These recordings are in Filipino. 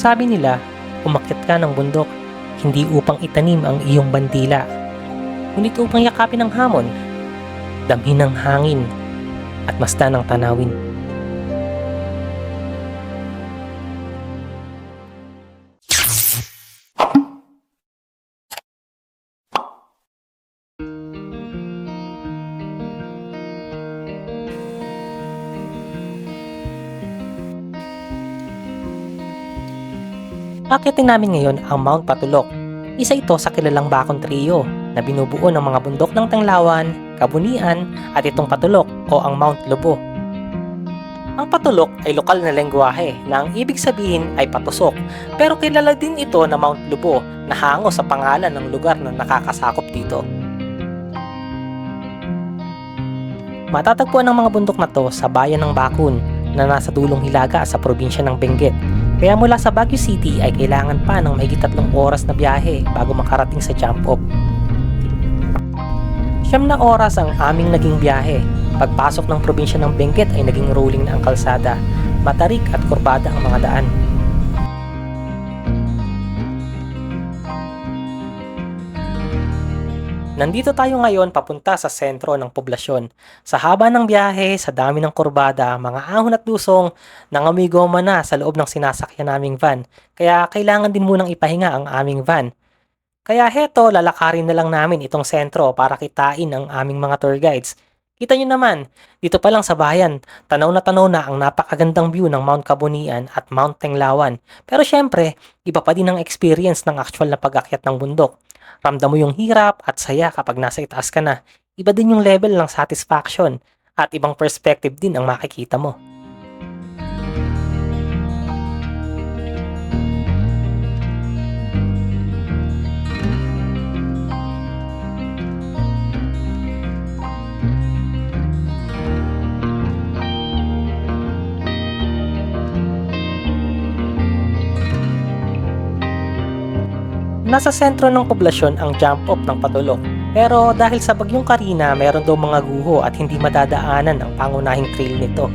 Sabi nila, umakyat ka ng bundok, hindi upang itanim ang iyong bandila, ngunit upang yakapin ng hamon, damhin ng hangin, at masdan ng tanawin. Akitin namin ngayon ang Mount Patulok. Isa ito sa kilalang bakong trio na binubuo ng mga bundok ng Tanglawan, Kabunian at itong Patulok o ang Mount Lobo. Ang patulok ay lokal na lengguwahe na ang ibig sabihin ay patusok pero kilala din ito na Mount Lubo na hango sa pangalan ng lugar na nakakasakop dito. Matatagpuan ang mga bundok na to sa bayan ng Bakun na nasa dulong hilaga sa probinsya ng Benguet kaya mula sa Baguio City ay kailangan pa ng mahigit tatlong oras na biyahe bago makarating sa jump off. Siyam na oras ang aming naging biyahe. Pagpasok ng probinsya ng Benguet ay naging rolling na ang kalsada. Matarik at kurbada ang mga daan. Nandito tayo ngayon papunta sa sentro ng poblasyon. Sa haba ng biyahe, sa dami ng kurbada, mga ahon at lusong, nangamoy goma na sa loob ng sinasakyan naming van. Kaya kailangan din munang ipahinga ang aming van. Kaya heto, lalakarin na lang namin itong sentro para kitain ang aming mga tour guides. Kita nyo naman, dito pa lang sa bayan, tanaw na tanaw na ang napakagandang view ng Mount Kabunian at Mount Tenglawan. Pero syempre, iba pa din ang experience ng actual na pag-akyat ng bundok. Ramdam mo yung hirap at saya kapag nasa itaas ka na. Iba din yung level ng satisfaction at ibang perspective din ang makikita mo. Nasa sentro ng poblasyon ang jump off ng patulok. Pero dahil sa bagyong Karina, meron daw mga guho at hindi madadaanan ang pangunahing trail nito.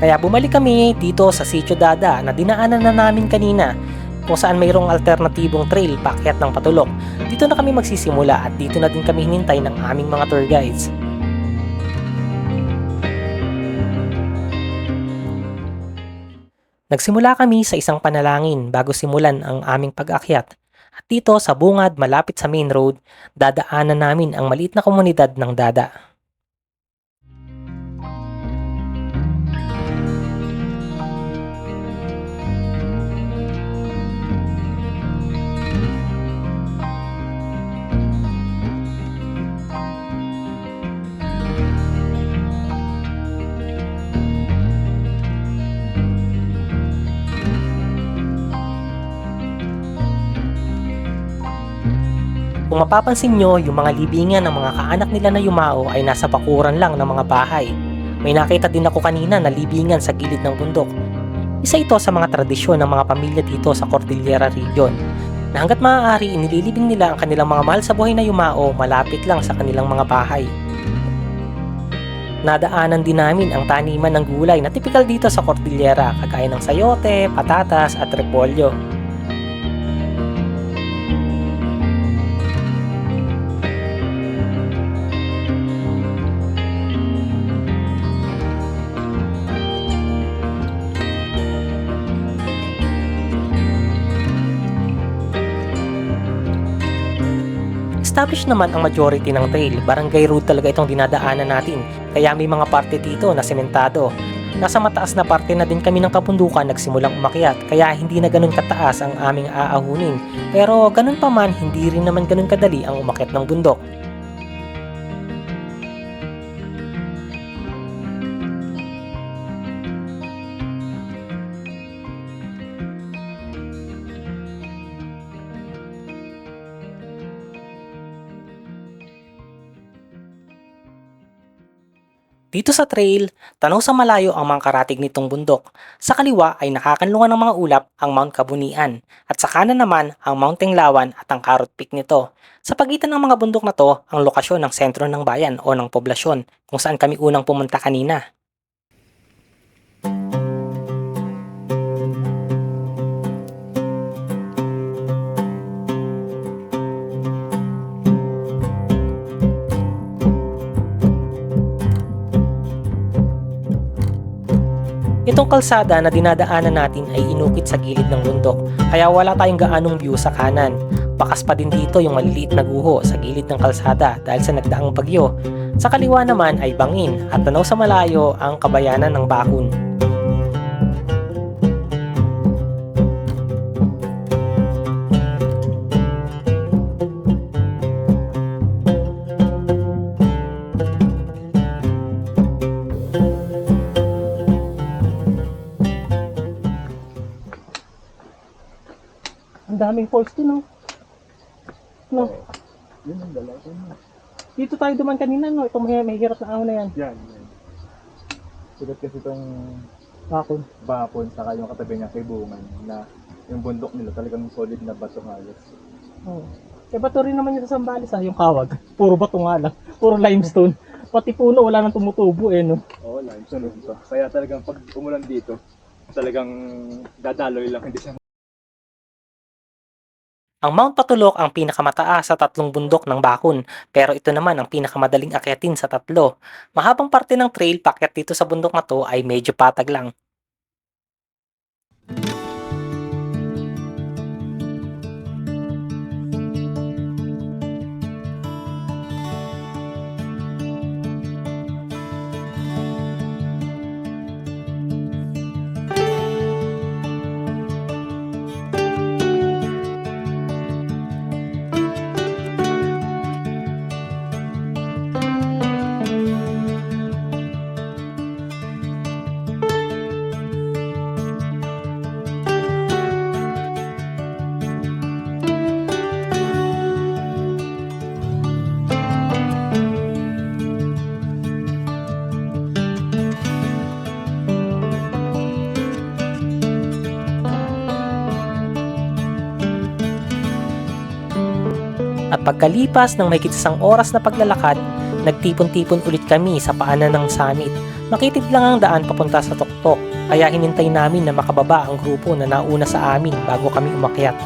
Kaya bumalik kami dito sa Sitio Dada na dinaanan na namin kanina kung saan mayroong alternatibong trail paakyat ng patulok. Dito na kami magsisimula at dito na din kami hinintay ng aming mga tour guides. Nagsimula kami sa isang panalangin bago simulan ang aming pag-akyat. Dito sa bungad malapit sa main road, dadaanan namin ang maliit na komunidad ng Dada. Kung mapapansin nyo, yung mga libingan ng mga kaanak nila na yumao ay nasa bakuran lang ng mga bahay. May nakita din ako kanina na libingan sa gilid ng bundok. Isa ito sa mga tradisyon ng mga pamilya dito sa Cordillera Region na hanggat maaari inililibing nila ang kanilang mga mahal sa buhay na yumao malapit lang sa kanilang mga bahay. Nadaanan din namin ang taniman ng gulay na tipikal dito sa Cordillera kagaya ng sayote, patatas at repolyo. Established naman ang majority ng trail. Barangay road talaga itong dinadaanan natin. Kaya may mga parte dito na sementado. Nasa mataas na parte na din kami ng kabundukan nagsimulang umakyat kaya hindi na ganun kataas ang aming aahunin. Pero ganun pa man, hindi rin naman ganun kadali ang umakyat ng bundok. Dito sa trail, tanaw sa malayo ang mga karatig nitong bundok. Sa kaliwa ay nakakanlungan ng mga ulap ang Mount Kabunian at sa kanan naman ang Mount Tenglawan at ang Carrot Peak nito. Sa pagitan ng mga bundok na to, ang lokasyon ng sentro ng bayan o ng poblasyon kung saan kami unang pumunta kanina. Itong kalsada na dinadaanan natin ay inukit sa gilid ng bundok, kaya wala tayong gaanong view sa kanan. Bakas pa din dito yung maliliit na guho sa gilid ng kalsada dahil sa nagdaang bagyo. Sa kaliwa naman ay bangin at tanaw sa malayo ang kabayanan ng Bakun. Daming falls din, no? No. Yun ang dalawa. Dito tayo duman kanina, no? Itong may, may hirap na ahon na yan. Yan, yan. Sulat kasi itong Bakun. bapon saka yung katabi niya kay Bungan na yung bundok nila talagang solid na bato halos. Oh. Eh, bato rin naman yung sa Sambales, ah, yung kawag. Puro bato nga lang. Puro limestone. Pati puno, wala nang tumutubo, eh, no? Oo, oh, limestone to. Kaya talagang pag umulan dito, talagang dadaloy lang, hindi siya Ang Mount Patulok ang pinakamataas sa tatlong bundok ng Bakun, pero ito naman ang pinakamadaling akyatin sa tatlo. Mahabang parte ng trail pakyat dito sa bundok na to ay medyo patag lang. Pagkalipas ng may isang oras na paglalakad, nagtipon-tipon ulit kami sa paanan ng summit. Makitid lang ang daan papunta sa tuktok, kaya hinintay namin na makababa ang grupo na nauna sa amin bago kami umakyat.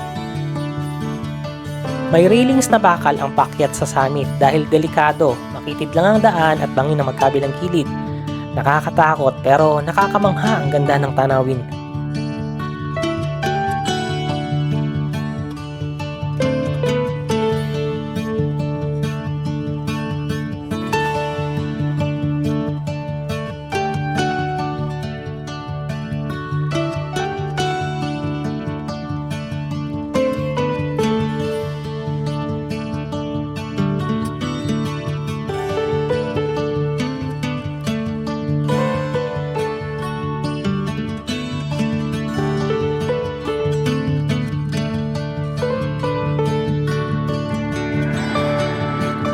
May railings na bakal ang pakyat sa summit dahil delikado, makitid lang ang daan at bangin na magkabilang kilid. Nakakatakot pero nakakamangha ang ganda ng tanawin.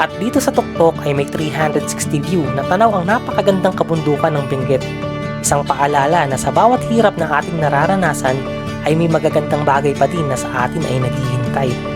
At dito sa tuktok ay may 360 view na tanaw ang napakagandang kabundukan ng Benguet. Isang paalala na sa bawat hirap na ating nararanasan ay may magagandang bagay pa din na sa atin ay naghihintay.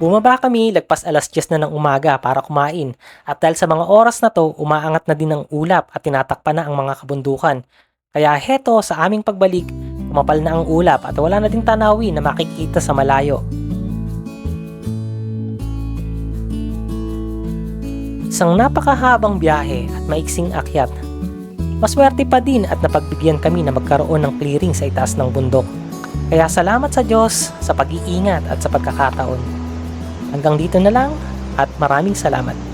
Bumaba kami lagpas alas 10 na ng umaga para kumain at dahil sa mga oras na to umaangat na din ang ulap at tinatakpan na ang mga kabundukan. Kaya heto sa aming pagbalik, kumapal na ang ulap at wala na ding tanawin na makikita sa malayo. Isang napakahabang biyahe at maiksing akyat. Maswerte pa din at napagbigyan kami na magkaroon ng clearing sa itaas ng bundok. Kaya salamat sa Diyos sa pag-iingat at sa pagkakataon. Hanggang dito na lang at maraming salamat.